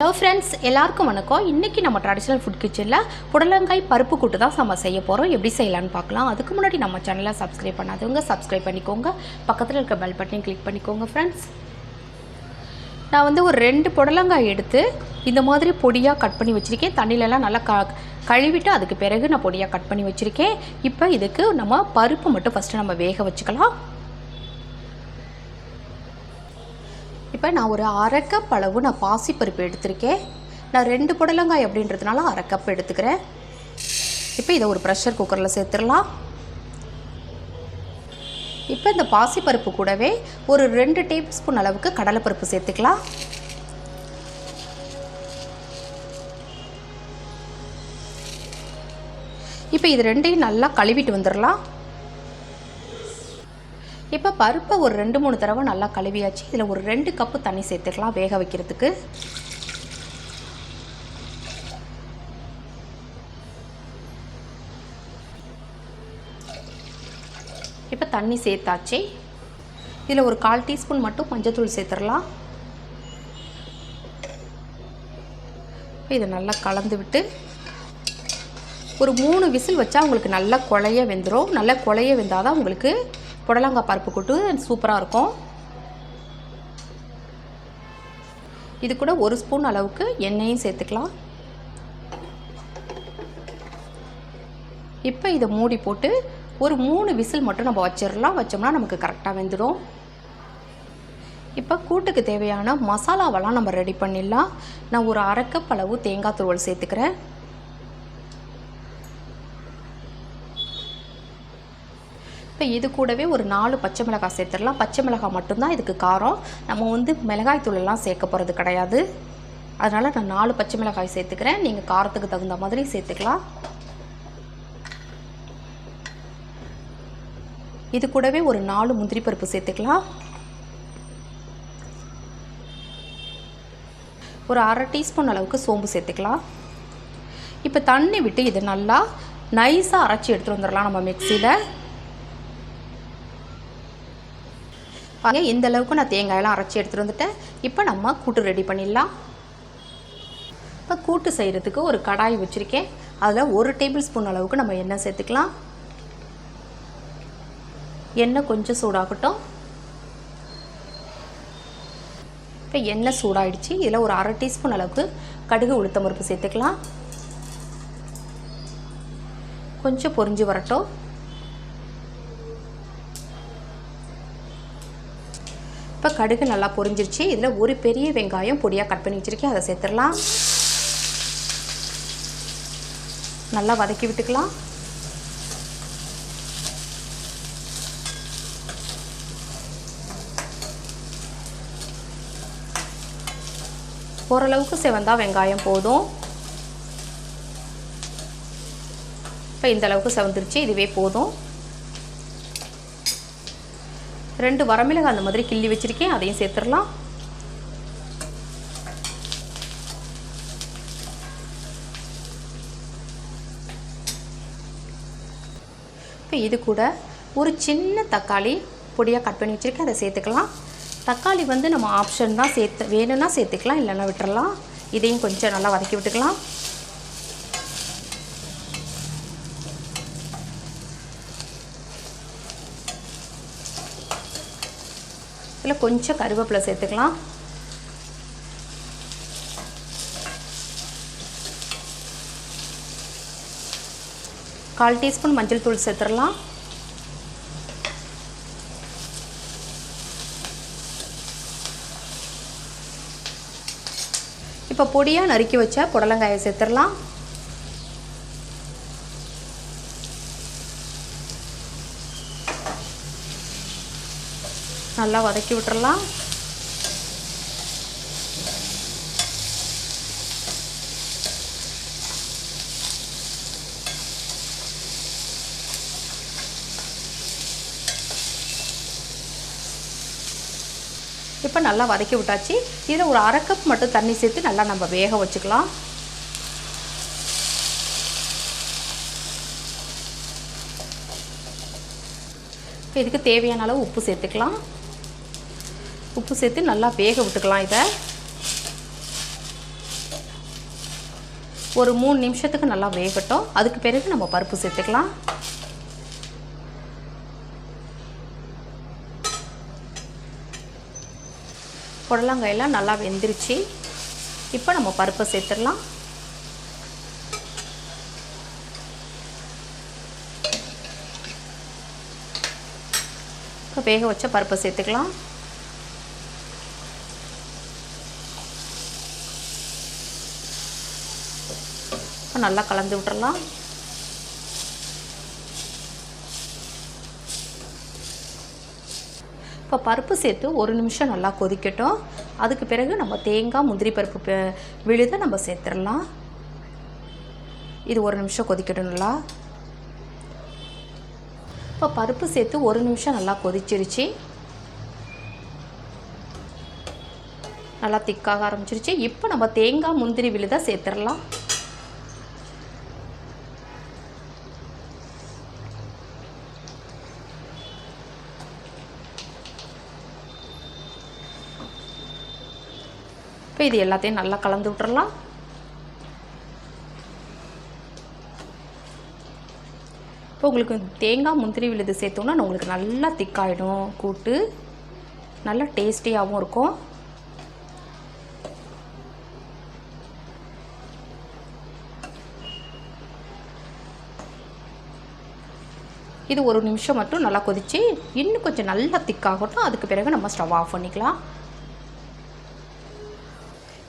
Hello friends எல்லாருக்கும் வணக்கம். இன்றைக்கி நம்ம ட்ரெடிஷ்னல் ஃபுட் கிச்சனில் புடலங்காய் பருப்பு கூட்டு தான் நம்ம செய்ய போகிறோம் எப்படி செய்யலான்னு பார்க்கலாம். அதுக்கு முன்னாடி நம்ம சேனலை சப்ஸ்கிரைப் பண்ணாதவங்க சப்ஸ்கிரைப் பண்ணிக்கோங்க. பக்கத்தில் இருக்க பெல் பட்டனையும் கிளிக் பண்ணிக்கோங்க ஃப்ரெண்ட்ஸ் நான் வந்து ஒரு ரெண்டு புடலங்காய் எடுத்து இந்த மாதிரி பொடியாக கட் பண்ணி வச்சுருக்கேன். தண்ணியிலலாம் நல்லா க கழுவிட்டு அதுக்கு பிறகு நான் பொடியாக கட் பண்ணி வச்சுருக்கேன். இப்போ இதுக்கு நம்ம பருப்பு மட்டும் ஃபஸ்ட்டு நம்ம வேக வச்சுக்கலாம். இப்போ நான் ஒரு அரை கப் அளவு நான் பாசிப்பருப்பு எடுத்திருக்கேன். நான் ரெண்டு புடலங்காய் அப்படின்றதுனால அரை கப் எடுத்துக்கிறேன். இப்போ இதை ஒரு ப்ரெஷர் குக்கரில் சேர்த்துடலாம். இப்போ இந்த பாசிப்பருப்பு கூடவே ஒரு ரெண்டு டேபிள் ஸ்பூன் அளவுக்கு கடலைப்பருப்பு சேர்த்துக்கலாம். இப்போ இது ரெண்டையும் நல்லா கழுவிட்டு வந்துடலாம். இப்போ பருப்பை ஒரு ரெண்டு மூணு தடவை நல்லா கழுவியாச்சு. இதில் ஒரு ரெண்டு கப்பு தண்ணி சேர்த்துக்கலாம் வேக வைக்கிறதுக்கு. இப்போ தண்ணி சேர்த்தாச்சு. இதில் ஒரு கால் டீஸ்பூன் மட்டும் மஞ்சத்தூள் சேர்த்துடலாம். இதை நல்லா கலந்து விட்டு ஒரு மூணு விசில் வச்சா உங்களுக்கு நல்லா குழைய வெந்துடும் நல்லா குழைய வெந்தால் தான் உங்களுக்கு புடலங்காய் பருப்பு கூட்டு சூப்பராக இருக்கும். இது கூட ஒரு ஸ்பூன் அளவுக்கு எண்ணெயும் சேர்த்துக்கலாம். இப்போ இதை மூடி போட்டு ஒரு மூணு விசில் மட்டும் நம்ம வச்சிடலாம் வச்சோம்னா நமக்கு கரெக்டாக வெந்துடும். இப்போ கூட்டுக்கு தேவையான மசாலாவெல்லாம் நம்ம ரெடி பண்ணிடலாம். நான் ஒரு அரைக்கப்பளவு அளவு தேங்காய் துருவல் சேர்த்துக்கிறேன். இப்போ இது கூடவே ஒரு நாலு பச்சை மிளகாய் சேர்த்துடலாம். பச்சை மிளகாய் மட்டும்தான் இதுக்கு காரம். நம்ம வந்து மிளகாய் தூளெல்லாம் சேர்க்க போகிறது கிடையாது. அதனால் நான் நாலு பச்சை மிளகாய் சேர்த்துக்கிறேன். நீங்கள் காரத்துக்கு தகுந்த மாதிரி சேர்த்துக்கலாம். இது கூடவே ஒரு நாலு முந்திரி பருப்பு சேர்த்துக்கலாம். ஒரு அரை டீஸ்பூன் அளவுக்கு சோம்பு சேர்த்துக்கலாம். இப்போ தண்ணி விட்டு இதை நல்லா நைஸாக அரைச்சி எடுத்துகிட்டு வந்துடலாம் நம்ம மிக்சியில் பாருங்க இந்த அளவுக்கு நான் தேங்காயெல்லாம் அரைச்சி எடுத்துகிட்டு வந்துட்டேன். இப்போ நம்ம கூட்டு ரெடி பண்ணிடலாம். இப்போ கூட்டு செய்கிறதுக்கு ஒரு கடாய் வச்சுருக்கேன். அதில் ஒரு டேபிள் ஸ்பூன் அளவுக்கு நம்ம எண்ணெய் சேர்த்துக்கலாம். எண்ணெய் கொஞ்சம் சூடாகட்டும். இப்போ எண்ணெய் சூடாயிடுச்சு. இதில் ஒரு அரை டீஸ்பூன் அளவுக்கு கடுகு உளுத்தம் பருப்பு சேர்த்துக்கலாம். கொஞ்சம் பொரிஞ்சு வரட்டும். இப்போ கடுகு நல்லா பொரிஞ்சிருச்சு. இதில் ஒரு பெரிய வெங்காயம் பொடியாக கட் பண்ணி வச்சுருக்கேன். அதை சேர்த்துடலாம். நல்லா வதக்கி விட்டுக்கலாம். ஓரளவுக்கு செவந்தா வெங்காயம் போதும். இப்போ இந்த அளவுக்கு செவந்துருச்சு. இதுவே போதும். ரெண்டு வரமிளகாய் அந்த மாதிரி கிள்ளி வச்சுருக்கேன் அதையும் சேர்த்துடலாம். இப்போ இது கூட ஒரு சின்ன தக்காளி பொடியாக கட் பண்ணி வச்சுருக்கேன் அதை சேர்த்துக்கலாம். தக்காளி வந்து நம்ம ஆப்ஷன் தான் சேர்த்து வேணும்னா சேர்த்துக்கலாம் இல்லைன்னா விட்டுறலாம். இதையும் கொஞ்சம் நல்லா வதக்கி விட்டுக்கலாம். இதில் கொஞ்சம் கருவேப்பிலை சேர்த்துக்கலாம். கால் டீஸ்பூன் மஞ்சள் தூள் சேர்த்துடலாம். இப்போ பொடியாக நறுக்கி வச்ச புடலங்காயை சேர்த்துடலாம். நல்லா வதக்கி விட்டுறலாம். இப்போ நல்லா வதக்கி விட்டாச்சு. இதில் ஒரு அரை கப் மட்டும் தண்ணி சேர்த்து நல்லா நம்ம வேக வச்சுக்கலாம். இப்போ இதுக்கு தேவையான அளவு உப்பு சேர்த்துக்கலாம். உப்பு சேர்த்து நல்லா வேக விட்டுக்கலாம் இதை. ஒரு மூணு நிமிஷத்துக்கு நல்லா வேகட்டும். அதுக்கு பிறகு நம்ம பருப்பு சேர்த்துக்கலாம். புடலங்காயெல்லாம் நல்லா வெந்துருச்சு. இப்போ நம்ம பருப்பை சேர்த்துடலாம். இப்போ வேக வச்ச பருப்பை சேர்த்துக்கலாம். இப்போ நல்லா கலந்து விட்டுறலாம். இப்போ பருப்பு சேர்த்து ஒரு நிமிஷம் நல்லா கொதிக்கட்டும். அதுக்கு பிறகு நம்ம தேங்காய் முந்திரி பருப்பு விழுதை விழுத நம்ம சேர்த்துடலாம். இது ஒரு நிமிஷம் கொதிக்கட்டும் நல்லா. இப்போ பருப்பு சேர்த்து ஒரு நிமிஷம் நல்லா கொதிச்சிருச்சு. நல்லா திக்காக ஆரம்பிச்சிருச்சு. இப்போ நம்ம தேங்காய் முந்திரி விழுத சேர்த்துடலாம். இப்போ இது எல்லாத்தையும் நல்லா கலந்து விட்டுறலாம். இப்போ உங்களுக்கு தேங்காய் முந்திரி விழுது சேர்த்தோன்னா உங்களுக்கு நல்லா திக்காயிடும் கூட்டு. நல்லா டேஸ்டியாகவும் இருக்கும். இது ஒரு நிமிஷம் மட்டும் நல்லா கொதிச்சு இன்னும் கொஞ்சம் நல்லா திக்காகட்டும். அதுக்கு பிறகு நம்ம ஸ்டவ் ஆஃப் பண்ணிக்கலாம்.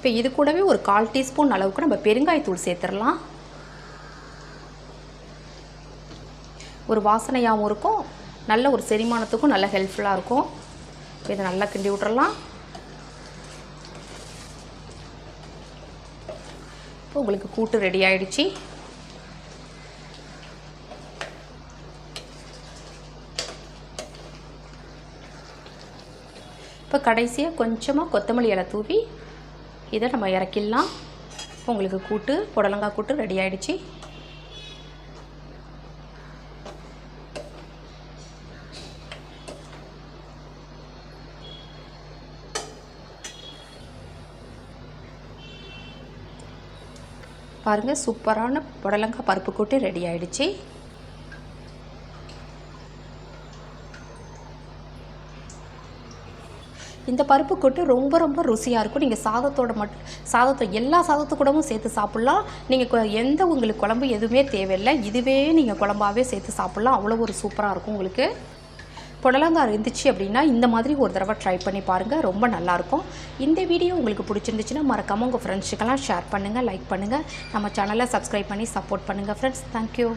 இப்போ இது கூடவே ஒரு கால் டீஸ்பூன் அளவுக்கு நம்ம பெருங்காயத்தூள் சேர்த்துடலாம். ஒரு வாசனையாகவும் இருக்கும். நல்ல ஒரு செரிமானத்துக்கும் நல்ல ஹெல்ப்ஃபுல்லாக இருக்கும். இப்போ இதை நல்லா கிண்டி விட்டுறலாம். இப்போ உங்களுக்கு கூட்டு ரெடி ஆகிடுச்சி இப்போ கடைசியாக கொஞ்சமாக கொத்தமல்லி இலை தூவி இதை நம்ம இறக்கிடலாம். உங்களுக்கு கூட்டு புடலங்காய் கூட்டு ரெடி ஆகிடுச்சி பாருங்கள் சூப்பரான புடலங்காய் பருப்பு கூட்டு ரெடி ஆகிடுச்சி இந்த பருப்பு கொட்டு ரொம்ப ரொம்ப ருசியாக இருக்கும். நீங்கள் சாதத்தோட மட்டும் சாதத்தை எல்லா சாதத்து கூடவும் சேர்த்து சாப்பிட்லாம். நீங்கள் எந்த உங்களுக்கு குழம்பு எதுவுமே தேவையில்லை. இதுவே நீங்கள் குழம்பாவே சேர்த்து சாப்பிட்லாம். அவ்வளோ ஒரு சூப்பராக இருக்கும் உங்களுக்கு. புடலங்காய் இருந்துச்சு அப்படின்னா இந்த மாதிரி ஒரு தடவை ட்ரை பண்ணி பாருங்கள் ரொம்ப நல்லாயிருக்கும் இந்த வீடியோ உங்களுக்கு பிடிச்சிருந்துச்சுன்னா மறக்காமல் உங்கள் ஃப்ரெண்ட்ஸுக்கெல்லாம் ஷேர் பண்ணுங்கள் லைக் பண்ணுங்கள் நம்ம சேனலை சப்ஸ்கிரைப் பண்ணி சப்போர்ட் பண்ணுங்கள் ஃப்ரெண்ட்ஸ் தேங்க்யூ